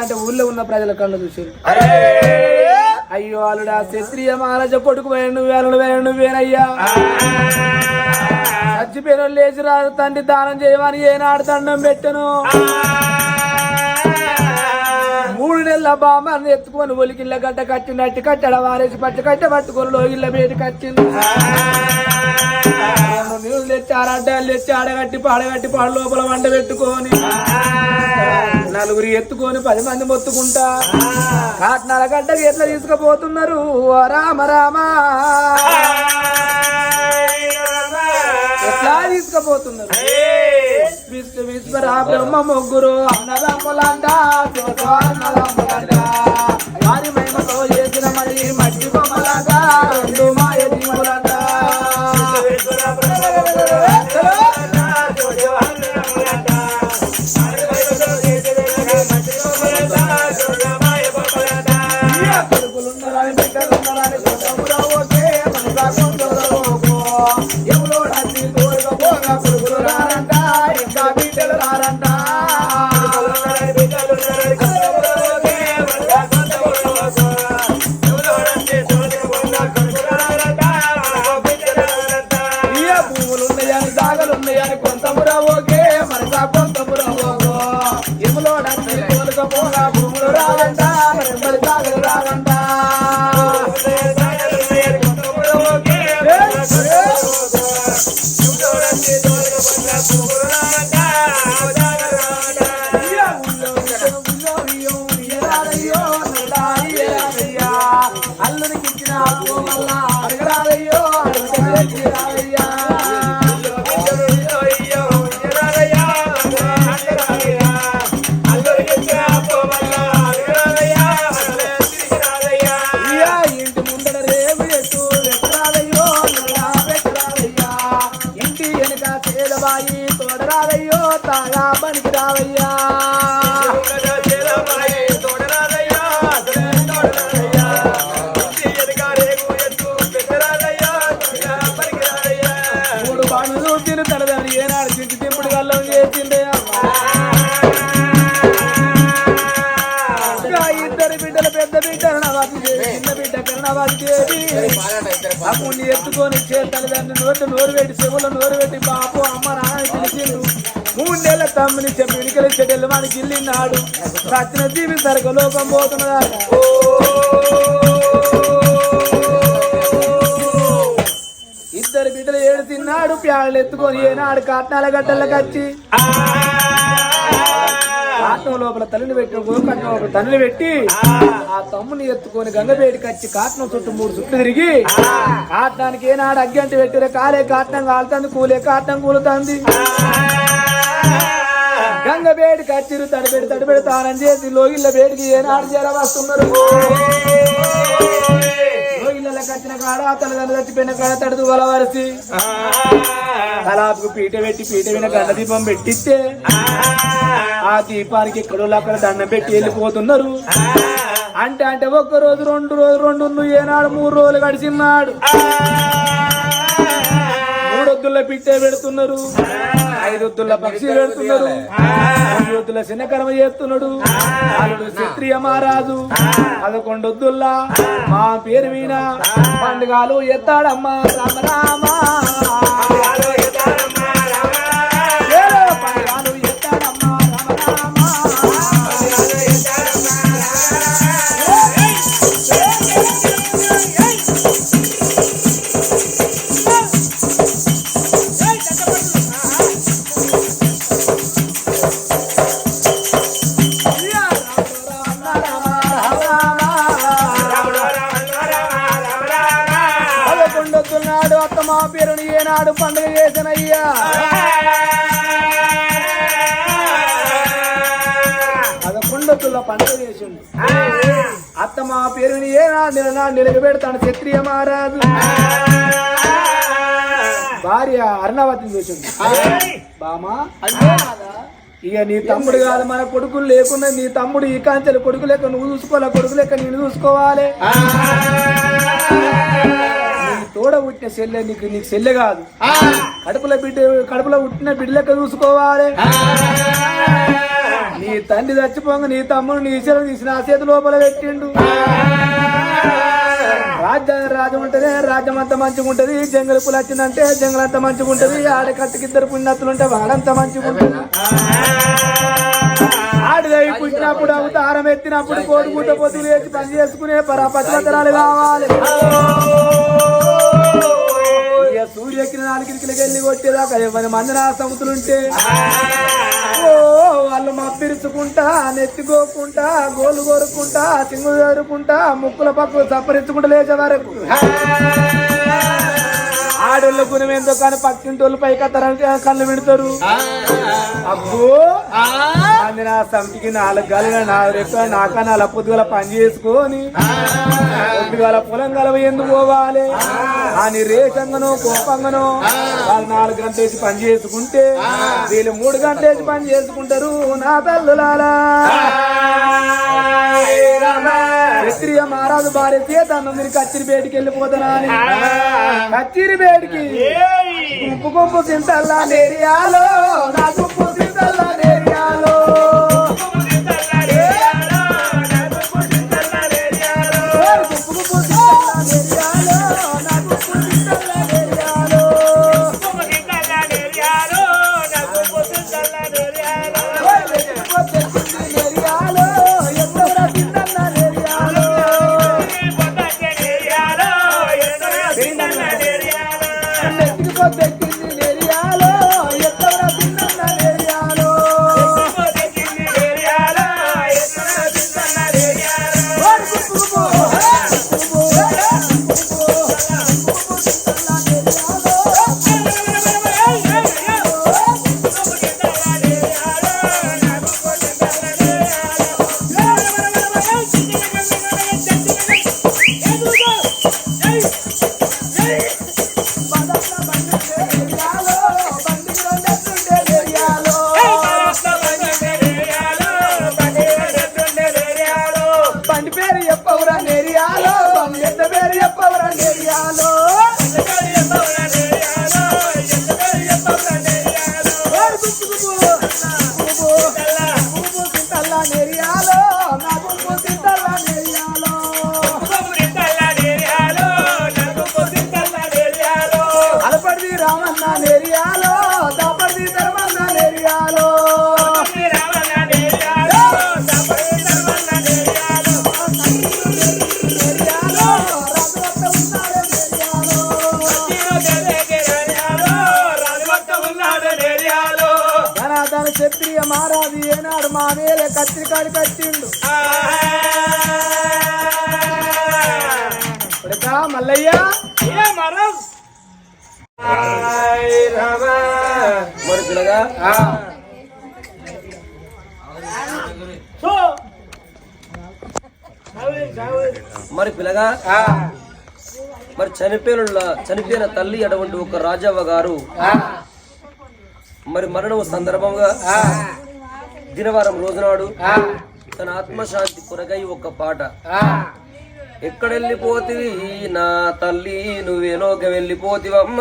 అంటే ఊళ్ళో ఉన్న ప్రజల కళ్ళు చూసారు అయ్యో అల్లుడా క్షత్రియ మహారాజ కొడుకు అల్లుడు వేయ నువ్వేనయ్యా చచ్చిపోయిన లేచి రాదు తండ్రి దానం చేయమని ఏనాడు దండం పెట్టను. మూడు నెలల బామ్మని ఎత్తుకొని ఒలికిళ్ళ గడ్డ కట్టినట్టు కట్టడ వారేసి పట్టు కట్ట పట్టుకొని లోగిళ్ళ బేటి కట్టింది నీళ్ళు తెచ్చి అడ్డాలు తెచ్చి ఆడగట్టి పాడగట్టి పాడ లోపల వంట పెట్టుకొని. నలుగురు ఎత్తుకొని పది మంది మొత్తుకుంటా. కాట్నాల గడ్డకి ఎట్లా తీసుకుపోతున్నారు? ఓ రామ రామ. ఎట్లా తీసుకుపోతున్నారు? విశ్వ విశ్వరా బ్రహ్మ ముగ్గురు అన్నదమ్ములంట చోటు అన్నదమ్ములంట అమ్ముని ఎత్తుకొని చేతలదాన్ని నోటు నోరు పెట్టి చెవుల నోరు పెట్టి బాపు అమ్మ నాన్న పిలిచిండు. మూడు నెలల తమ్ముని చెప్పి వెనుకలు చెడ్డలు మనకి ఇల్లినాడు సత్యన జీవి సరక లోకం పోతున్నదాట. ఇద్దరు బిడ్డలు ఏడు తిన్నాడు ప్యాళ్ళు ఎత్తుకొని ఏనాడు కట్నాల గడ్డలకు వచ్చి. కాట్నం లోపల తల్లిని పెట్టి గోకట్నం లోపల తల్లిని పెట్టి ఆ. తమ్ముని ఎత్తుకొని గంగపేటికి వచ్చి కాట్నం చుట్టూ మూడు చుట్టూ తిరిగి కాట్నానికి ఏనాడు అగ్గంటి పెట్టిన కాలే కాట్నం కాలుతుంది కూలే కాట్నం కూలుతుంది. గంగ వేడికి వచ్చిరు తడిపెడి తడిపెడి తానం చేసి లోగిళ్ళ వేడికి ఏనాడు చేర వస్తున్నారు లోగిళ్ళకి వచ్చిన కాడ తల్లిదండ్రులు చచ్చిపోయిన కాడ తడుతూ వలవరిసి పీట పెట్టి పీట మీద గండ దీపం పెట్టిస్తే ఆ దీపానికి ఎక్కడో దండం పెట్టి వెళ్ళిపోతున్నారు. అంటే అంటే ఒక్క రోజు రెండు రోజు రెండు ఏనాడు మూడు రోజులు గడిచిన్నాడు. మూడొద్దుల పిట్టే పెడుతున్నారు. ఐదొద్దుల పక్షి పెడుతున్నారు. ఐదొద్దుల చిన్న కర్మ చేస్తున్నాడు. అల్లుడు క్షత్రియ మహారాజు. పదకొండొద్దుల్లా మా పేరు వీణ పండుగలు ఎత్తాడమ్మా. రామ. నాడు పండుగ చేసినయ్యా పదకొండొద్దుల పండుగ చేసిండు. అత్త మా పేరుని ఏనాడు నిలనాడు నిలబెడతాడు క్షత్రియ మహారాజు. భార్య అర్ణవతి చూసిండు. బామా ఇక నీ తమ్ముడు కాదు మన కొడుకులు లేకుండా నీ తమ్ముడు ఈ కాంచెలు కొడుకు లెక్క నువ్వు చూసుకోవాలి కొడుకు లెక్క నేను చూసుకోవాలి. తోడ పుట్టిన చెల్లె నీకు నీకు చెల్లె కాదు. కడుపులో బిడ్డ కడుపులో పుట్టిన బిడ్డ లెక్క చూసుకోవాలి నీ తండ్రి చచ్చిపోగా నీ తమ్ముడు నీ ఈశ్వరు తీసి నా చేతి లోపల పెట్టిండు. రాజ్యం రాజ్యం ఉంటది రాజ్యం అంత మంచిగా ఉంటది. జంగల్ పులు వచ్చిందంటే జంగల్ అంత మంచిగా ఉంటది. ఆడ కట్టుకిద్దరు పుణ్యత్తులు ఉంటే వాళ్ళంత మంచిగా ఉంటది. ఆడిదై పుట్టినప్పుడు అవతారం ఎత్తినప్పుడు కోడి గుడ్డ పొద్దు లేచి పని చేసుకునే పరాపతిరాలు కావాలి. ఇక సూర్య ఎక్కిన నాలుగిరికి వెళ్ళి కొట్టేదాకా ఎవరి మంది నా సముతులుంటే ఓ వాళ్ళు మప్పిరుచుకుంటా నెత్తికోకుంటా గోలు కోరుకుంటా సింగు జరుపుకుంటా ముక్కుల పక్కలు చప్పరించుకుంటా లేచే వరకు ఆడోళ్ళ గుణం ఏందో కానీ పక్కింటి వాళ్ళు పైకి అత్తారంటే కళ్ళు విడతారు. అబ్బో! అది నా సమిటికి నాలుగు గల నా రెక్క నాకన్నా అలా పొద్దుగల పని చేసుకొని పొద్దుగల పొలం గలవ ఎందుకు పోవాలి? అని రేషంగానో కోపంగానో వాళ్ళు నాలుగు గంటలు వేసి పని చేసుకుంటే వీళ్ళు మూడు గంటలు వేసి పని చేసుకుంటారు నా తల్లులాలా క్షత్రియ మహారాజు భార్య చేత మీరు కచ్చిరి బేటికి వెళ్ళిపోతానా అని కచ్చిరి బేటికి గుంపు గుంపు సింతల్లా నేరియాలో. నా గుంపు సింతల్లా నేరియాలో. క్షత్రియ మహారాజు ఏనాడు మా వేలే కత్తిరికాడి కట్టిండు. మల్లయ్య. మరి పిల్లగా మరి పిల్లగా మరి చనిపోయిన చనిపోయిన తల్లి అటువంటి ఒక రాజవ్వ గారు మరి మరణం సందర్భంగా దినవారం రోజునాడు తన ఆత్మశాంతి కొరకై ఒక పాట. ఎక్కడెళ్ళిపోతివి నా తల్లి నువ్వేలోకి వెళ్ళిపోతివమ్మ.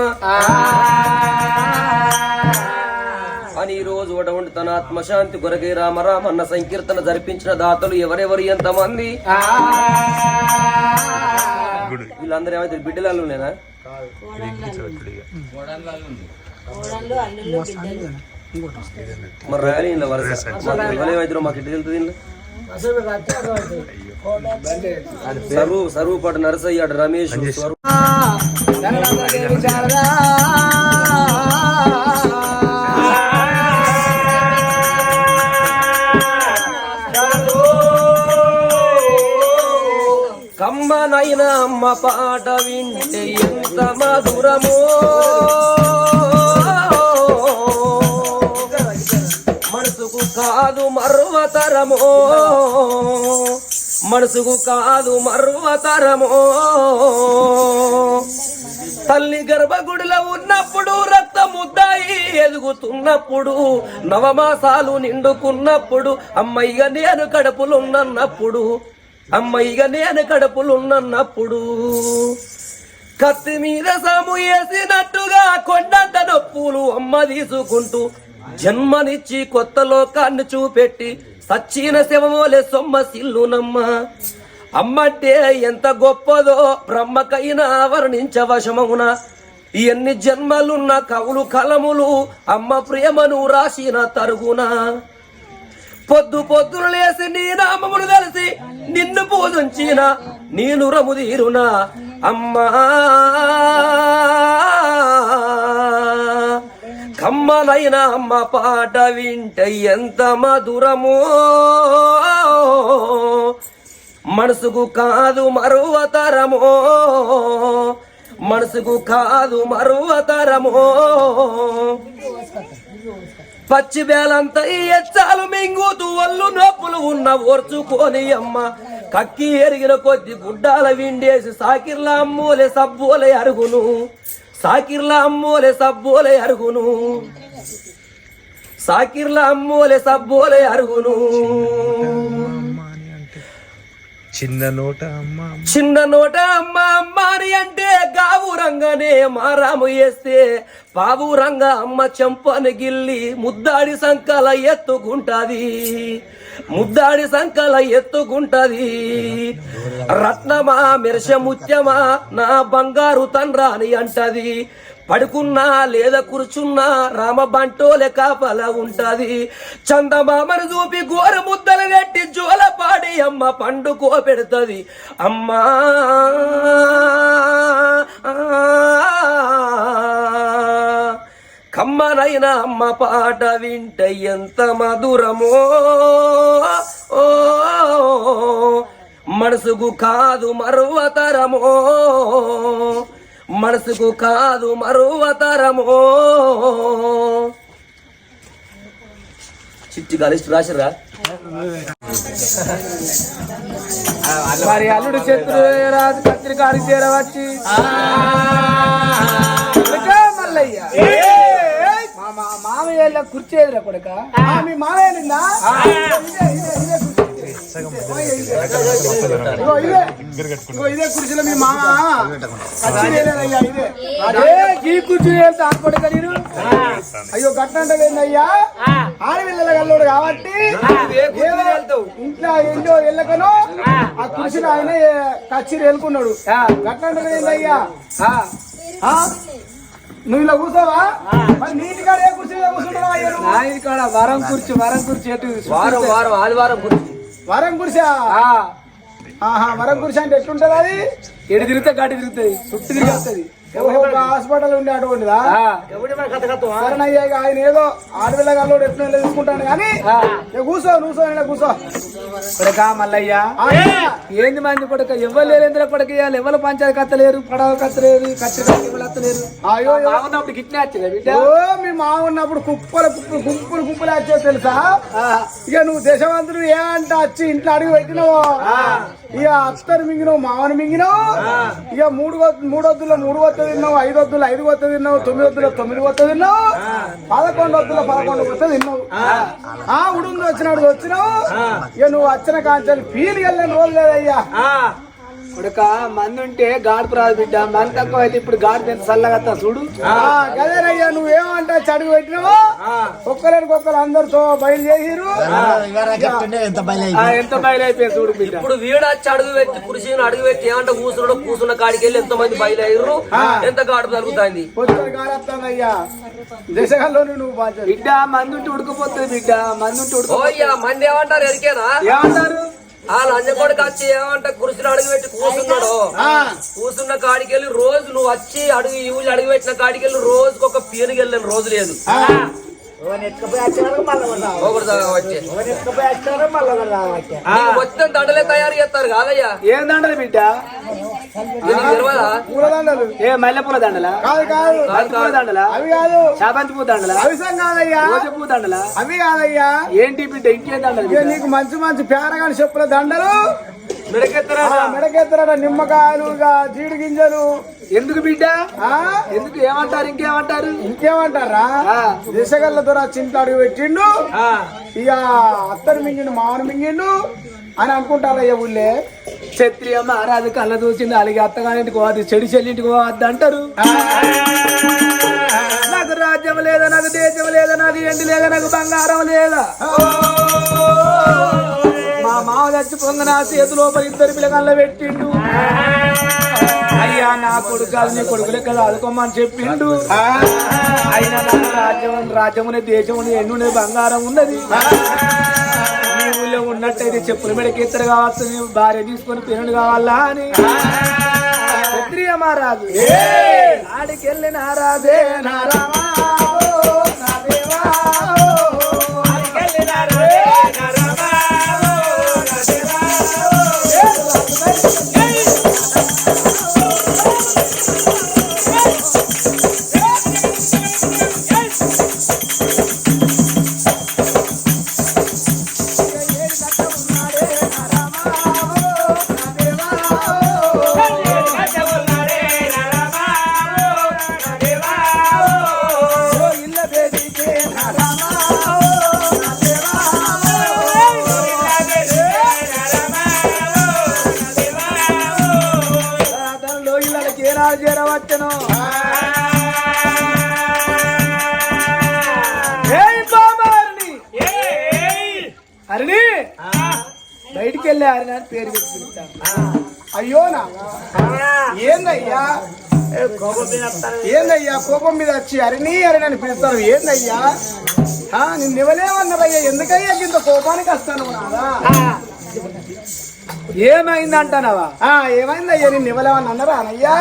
అని ఈ రోజు అటువంటి తన ఆత్మశాంతి కొరకై రామరామ అన్న సంకీర్తన జరిపించిన దాతలు ఎవరెవరు ఎంతమంది? వీళ్ళందరూ ఏమైతే బిడ్డలు నేనా మరి ర్యాలీ ఇలా వరుస. మాకు ఎవరేమైతే మాకు ఇటు తెలుస్తుంది ఇందులో? సర్వు సర్వు పాటు నరసయ్య అటు రమేష్ కమ్మనైన అమ్మ పాట వింటే ఎంత మధురమో. మర్వతరమో. మనసుకు కాదు మర్వతరమో. తల్లి గర్భగుడిలో ఉన్నప్పుడు రక్త ముద్దాయి ఎదుగుతున్నప్పుడు నవమాసాలు నిండుకున్నప్పుడు అమ్మయ్య నేను కడుపులున్నప్పుడు అమ్మయ్య నేను కడుపులున్నప్పుడు కత్తి మీద సాము వేసినట్టుగా కొండంత నొప్పులు అమ్మ తీసుకుంటూ జన్మనిచ్చి కొత్త లోకాన్ని చూపెట్టి సచ్చిన శివమోలే సొమ్మ సిల్లునమ్మ. అమ్మంటే ఎంత గొప్పదో బ్రహ్మకైనా వర్ణించవశమవున ఎన్ని జన్మలున్న కవులు కలములు అమ్మ ప్రేమను రాసిన తరుగున. పొద్దు పొద్దున లేసి నీ నామమును తెలిసి నిన్ను పూజించిన నేను రముదీరునా అమ్మా! కమ్మలైన అమ్మ పాట వింటే ఎంత మధురమో. మనసుకు కాదు మరువతరమో మనసుకు కాదు మరువతరమో పచ్చి బేలంతా ఎచ్చాలు మింగుతూ ఒళ్ళు నొప్పులు ఉన్న ఓర్చుకొని అమ్మ. కక్కి ఎరిగిన కొద్ది గుడ్డాల విండేసి సాకిర్ల అమ్మోలే సబ్బోలే అరుగును. సాకిర్ల అమ్మోలే సబ్బోలే అరుగును సాకిర్ల అమ్మోలే సబ్బోలే అరుగును చిన్న నోట అమ్మ చిన్న నోట అమ్మ అమ్మాని అంటే గావు రంగనే మారాము వేస్తే బాబు రంగ అమ్మ చెంపని గిల్లి ముద్దాడి సంకల ఎత్తుకుంటది. ముద్దాడి సంకల ఎత్తుకుంటది. రత్నమా మెరస ముత్యమా నా బంగారు తండ్రా అని అంటది. పడుకున్నా లేదా కూర్చున్నా రామ బంటోలే కాపల ఉంటది. చందమామను చూపి గోర ముద్దలు కట్టి జోలపాడి అమ్మ పండుకో పెడుతుంది అమ్మా! కమ్మనైన అమ్మ పాట వింటే ఎంత మధురమో. ఓ మనసుకు కాదు మరువతరమో. మనసుకు కాదు మరువతరమో. చిట్టి కలిసి రాసిరా మరి అల్లుడు శత్రు రాజు పత్రికారి చేరవచ్చి. మా మామయ్య కుర్చేదిరా కొడుక? మీ మామయ్య నిందా ఇదే కుర్చీ. కుర్చీలో మీ మామ. కచ్చి వేలేదయ్యా ఇదే. అదే ఈ కుర్చీ వెళ్తా కొడుక నేను అయ్యో గట్టంటదేందయ్యా ఆడపిల్లల గల్లోడు కాబట్టి ఇంట్లో ఏంటో వెళ్ళకను ఆ. కుర్చీలో ఆయన కచ్చిరి వెళ్ళుకున్నాడు గట్టంటదేందయ్యా ఆ? నువ్వు ఇలా కూర్చోవా? మరి నీటి కాడ ఏ కుర్చీ మీద కూర్చుంటావా కాడ వరం కుర్చీ వరం కుర్చీ ఎటు వారం వారం ఆదివారం గురించి వరం కుర్చా ఆహా వరం కుర్చీ అంటే ఎట్లుంటది అది? ఎటు తిరిగితే గాడి తిరుగుతుంది చుట్టూ తిరిగి వస్తుంది. హాస్పిటల్ ఉండే అటువంటిదా? సరేనయ్యా ఆయన ఏదో ఆడపిల్ల గల్లోడు ఎట్లా తీసుకుంటాను కానీ కూర్చో ఇలా కూర్చో. కొడక మల్లయ్య. ఏంది మంది కొడక? ఎవరు లేరు ఎందులో కొడక ఇవాళ ఎవరు పంచాయతీ కత్తలేరు? పడవ కత్తలేరు? అత్తలేరు? అయ్యో. బాగున్నప్పుడు గిట్నే వచ్చింది ఓ మీ మామ ఉన్నప్పుడు కుప్పలు కుప్పలు గుంపులు గుంపులు వచ్చే తెలుసా? ఇక నువ్వు దేశవంతుడు ఏ అంటే వచ్చి ఇంట్లో అడుగు పెట్టినావు? ఇక అత్తరు మింగినావు మామను మింగినావు ఇక మూడు మూడు వద్దులో మూడు వత్త తిన్నావు ఐదు వద్దులు ఐదు వత్త తిన్నావు తొమ్మిది వద్దులో తొమ్మిది వత్త తిన్నావు పదకొండు వద్దులో పదకొండు వత్త తిన్నావు. ఆ ఉడుంది వచ్చినాడు వచ్చినావు. ఇక నువ్వు వచ్చిన కాంచాలి ఫీల్ వెళ్ళని రోజు లేదయ్యా. కొడక మంది ఉంటే గాడుపు రాదు బిడ్డ. మంది తక్కువ అయితే ఇప్పుడు గాడి ఎంత చల్లగా వస్తా చూడు. ఆ, గదేనయ్యా నువ్వేమంటే చడుగు పెట్టినావు? ఒక్కరికి ఒక్కరు అందరితో బయలుదేరిరు ఆ, ఎంత బయలైపోయింది చూడు బిడ్డ. ఇప్పుడు వీడొచ్చి అడుగు పెట్టి కుర్చీని అడుగు పెట్టి ఏమంటే కూర్చున్నాడు కూర్చున్న కాడికి వెళ్ళి ఎంత మంది బయలుదేరు ఎంత గాడు నువ్వు బాధ్యత. బిడ్డ మంది ఉంటే ఉడకపోతుంది బిడ్డ మంది ఉంటే ఉడక ఓయ్యా మంది ఏమంటారు ఎరికేనా? ఏమంటారు? ఆ లంజకొడుకు వచ్చి ఏమంటే కుర్చీని అడుగు పెట్టి కూర్చున్నాడు. కూర్చున్న కాడికి వెళ్ళి రోజు నువ్వు వచ్చి అడుగు ఈ అడుగు పెట్టిన కాడికి వెళ్ళి రోజుకి ఒక పీనుకి వెళ్ళిన రోజు లేదు. వచ్చిన దండలే తయారు చేస్తారు కాదయ్యా. ఏం దండలు బిడ్డ? ఏ మల్లెపూల దండలా? కాదు కాదు. బంతిపూల దండలా? అవి కాదు. చాబంతి పూ దండలా? అవిసం కాదయ్యా. రోజు పూ దండలా? అవి కాదయ్యా. ఏంటి బిడ్డ ఇంకేం దండలు? నీకు మంచి మంచి పేరగాని చెప్పుల దండలు. మెడకెత్తరా? నిమ్మకాయలు జీడి గింజలు ఎందుకు బిడ్డ? ఆ? ఎందుకు ఏమంటారు? ఇంకేమంటారు? ఇంకేమంటారా. దిశగల్ల దొర చింత అడుగు పెట్టిండు. ఇక అత్తరు మింగిండు మామను మింగిండు. అని అనుకుంటారయ్య ఊళ్ళే. క్షత్రియ మహారాజు కళ్ళ చూసింది అలాగే అత్తగారింటికి పోవద్దు చెడు చెల్లింటికి పోవద్దు అంటారు. నాకు రాజ్యం లేదా నాకు దేశం లేదా నాకు ఎండి లేదా నాకు బంగారం లేదా? మా మామ చచ్చిపోంగ నా చేతిలో ఇద్దరు పిల్లగాళ్ళ పెట్టిండు. అయ్యా నా కొడుకు కాదు నీ కొడుకులే కదా చదువుకోమని చెప్పిండు. అయినా నాకు రాజ్యం రాజ్యమునే దేశమునే ఎన్నునే బంగారం ఉన్నది. ఉన్నట్టయితే చెప్పులు మెడకి ఇద్దరు కావచ్చు. భార్య తీసుకొని పిల్లలు కావాలా అని. క్షత్రియ మహారాజు. ఆడికెళ్ళి నారాజే నారామా అరిని బయటికి వెళ్ళే అరిని అని పేరు పెట్టి పిలుస్తాను. అయ్యో నా ఏందయ్యా? ఏందయ్యా? కోపం మీద వచ్చి అరిని అరిని అని పిలుస్తారు ఏందయ్యా? ఆ, నిన్ను ఇవ్వలేమన్నారయ్యా ఎందుకయ్యా ఇంత కోపానికి వస్తాను నాదా ఏమైందంటానవా? ఆ, ఏమైందయ్యా నిన్ను ఇవ్వలేమని అన్నారా? అనయ్యా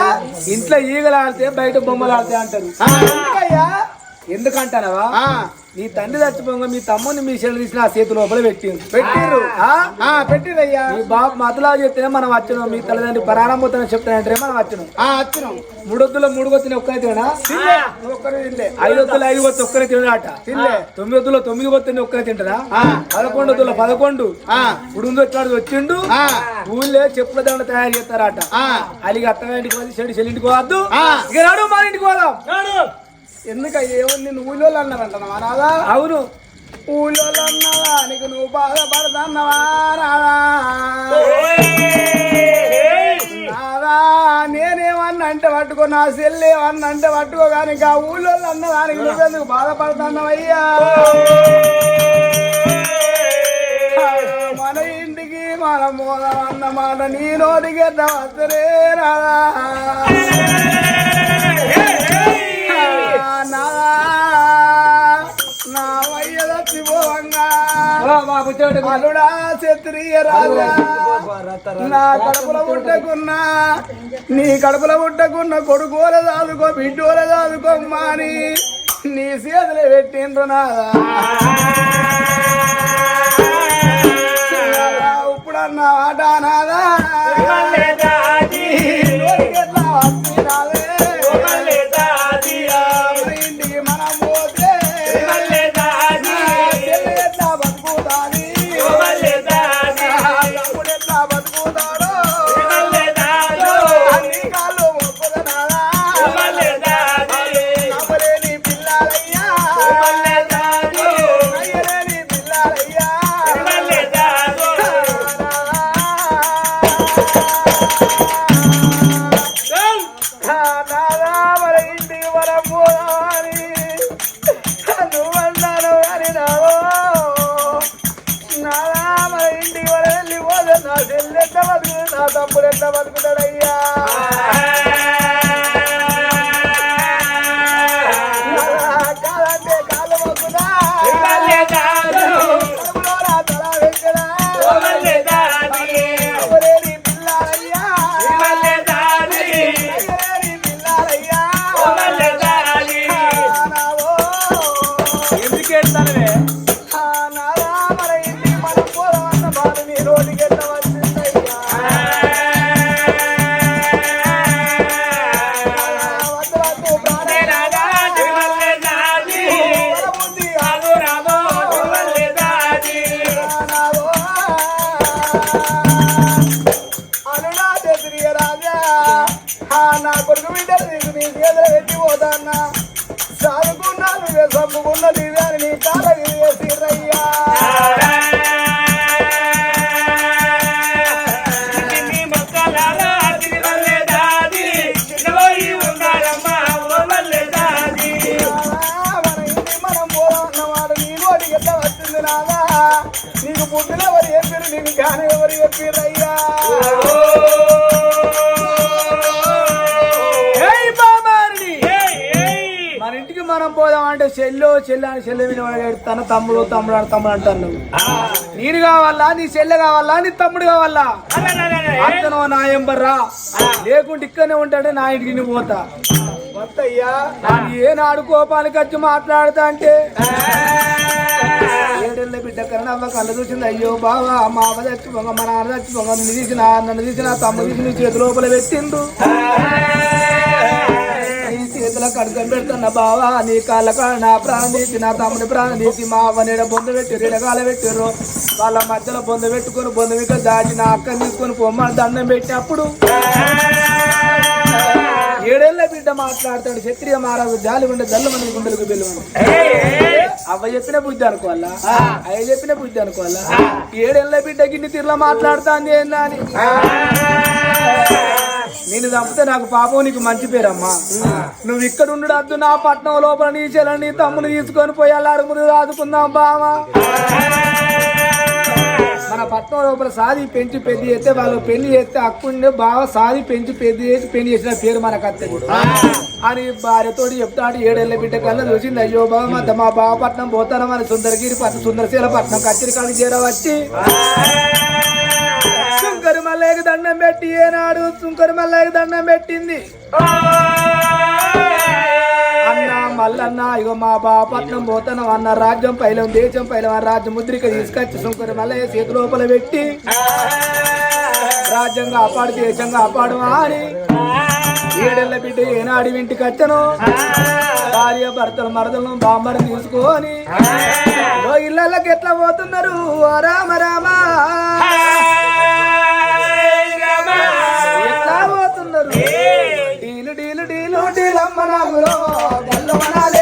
ఇంట్లో ఈగలు ఆడితే బయట బొమ్మలు ఆడితే అంటారు ఎందుకంటానవా? నీ తండ్రి చచ్చిపోగా మీ తమ్ముని మీ చెల్లి తీసిన ఆ చేతి లోపల పెట్టింది? ఆ, పెట్టిరయ్యా మీ బాబు మతలా చెప్తేనే మనం వచ్చినాం. మీ తల్లిదండ్రి ప్రారంభోత్తరం చెప్తానంటే మనం వచ్చినాం. వచ్చినాం. మూడొద్దులో మూడు గొత్తిని ఒక్కనే తినా తినలే. నువ్వు ఒక్కరు ఐదు వద్దులు ఐదు గొత్తి ఒక్కనే తినడాట తినలే. తొమ్మిది వద్దులో తొమ్మిది గొత్తిని ఒక్కనే తింటదా ఆ. పదకొండు వద్దులో పదకొండు. ఆ, ఇప్పుడు వచ్చాడు? వచ్చిండు ఊళ్ళో చెప్పుల దండ తయారు చేస్తారట. అలిగి అత్తగారింటికి పోయి చెడు చెల్లింటికి పోవద్దు. ఇక రాడు మా ఇంటికి పోదాం. ఎందుకయ్యా? ఏమో నిన్ను ఊళ్ళో అన్నారంటున్నావా నాదా? అవును. ఊళ్ళో అన్నావా? నీకు నువ్వు బాధపడుతున్నావా రాదా నాదా నేనేమన్నా అంటే పట్టుకో నా సెల్లేమన్నా అంటే పట్టుకో కానీ ఇంకా ఊళ్ళో అన్నదానికి నువ్వెందుకు బాధపడుతున్నావయ్యా? మన ఇంటికి మన మూలం అన్నమాట నీ నోటికి రాదా అలుడా క్షత్రియ రాజా. నా కడుపుల పుట్టకున్నా నీ కడుపుల పుట్టకున్న కొడుకోల దాదుకో బిడ్డోల దాదుకోమ్మా అని నీ చేతులు పెట్టిండ్రు నాదా. ఇప్పుడు అన్న ఆట నాదా. చెల్లో చెల్లి అని చెల్లె మీద తన తమ్ముడు తమ్ముడు అని తమ్ముడు అంటాను. నువ్వు నేను కావాలా? నీ చెల్లె కావాలా? నీ తమ్ముడు కావాలా? అతను నా ఎంబర్రా లేకుంటే ఇక్కడనే ఉంటాడే నా ఇంటికి నువ్వు పోతా. వద్దయ్యా ఏనాడు కోపానికి వచ్చి మాట్లాడతా అంటే? ఏడేళ్ళ బిడ్డ కన్నా అవ్వ కళ్ళు చూసింది. అయ్యో బావా మా అమ్మ చచ్చిపోగా మా నాన్న చచ్చిపోగా నన్ను తీసిన నన్ను తీసిన తమ్ముడు తీసి నీ చేతి లోపల పెట్టిండు నీ చేతిలో పెడుతున్న బావా నీ కాళ్ళ కాడ నా ప్రాణం నా తమ్ముడి ప్రాణం మా అవ్వ బొంద పెట్టి రిడగాల పెట్టిర్రు. వాళ్ళ మధ్యలో బొంద పెట్టుకొని బొంద మీద దాచి నా అక్కని తీసుకొని పొమ్మని దండం పెట్టినప్పుడు ఏడేళ్ళ బిడ్డ మాట్లాడతాడు క్షత్రియ మహారాజు జాలి ఉండే జల్లు మంది గుండెలకు బెల్లు అవ్వ చెప్పిన బుద్ధి అనుకోవాలా? అయ్య చెప్పిన బుద్ధి అనుకోవాలా? ఏడేళ్ళ బిడ్డ గిన్ని తీరులో మాట్లాడుతాంది ఏందా అని? నేను చంపితే నాకు పాపం నీకు మంచి పేరమ్మా. నువ్వు ఇక్కడ ఉండడద్దు నా పట్నం లోపల నీ చెల్లని తమ్ముని తీసుకొని పోయి అల్లారు రాదుకుందాం బావా. మన పట్నం లోపల సాది పెంచి పెద్ద చేస్తే వాళ్ళు పెళ్ళి చేస్తే అక్కుండే బాగా సాది పెంచి పెద్ద చేసి పెళ్ళి చేసిన పేరు మనకు అత్తది అని భార్యతోటి చెప్తాడు ఏడేళ్ళ బిడ్డ కల్లా చూసింది అయ్యో బావ మా మా బావపట్నం పోతారా మన సుందరగిరి పట్నం సుందరశీల పట్నం కచ్చిరి కాడికి చేరవచ్చి సుంకరు మల్లయ్యకు దండం పెట్టి ఏనాడు సుంకరు మల్లయ్యకు దండం పెట్టింది. అన్న మల్లన్న ఇగో మా బాపట్నం పోతాను అన్న రాజ్యం పైలం దేశం పైలం ఆ రాజ్యం ముద్రిక తీసుకొచ్చి సుంకరు మల్లయ్య చేతి లోపల పెట్టి రాజ్యం కాపాడు దేశం కాపాడు అని ఏడెళ్ళ బిడ్డ ఏనాడు ఇంటికి వచ్చను. భార్య భర్తలు మరదలను బామ్మని తీసుకొని ఇళ్ళకి ఎట్లా పోతున్నారు? రామ రామ. డీలు డీలు డీలు డీలమ్మ నాగులో గల్లమనాలే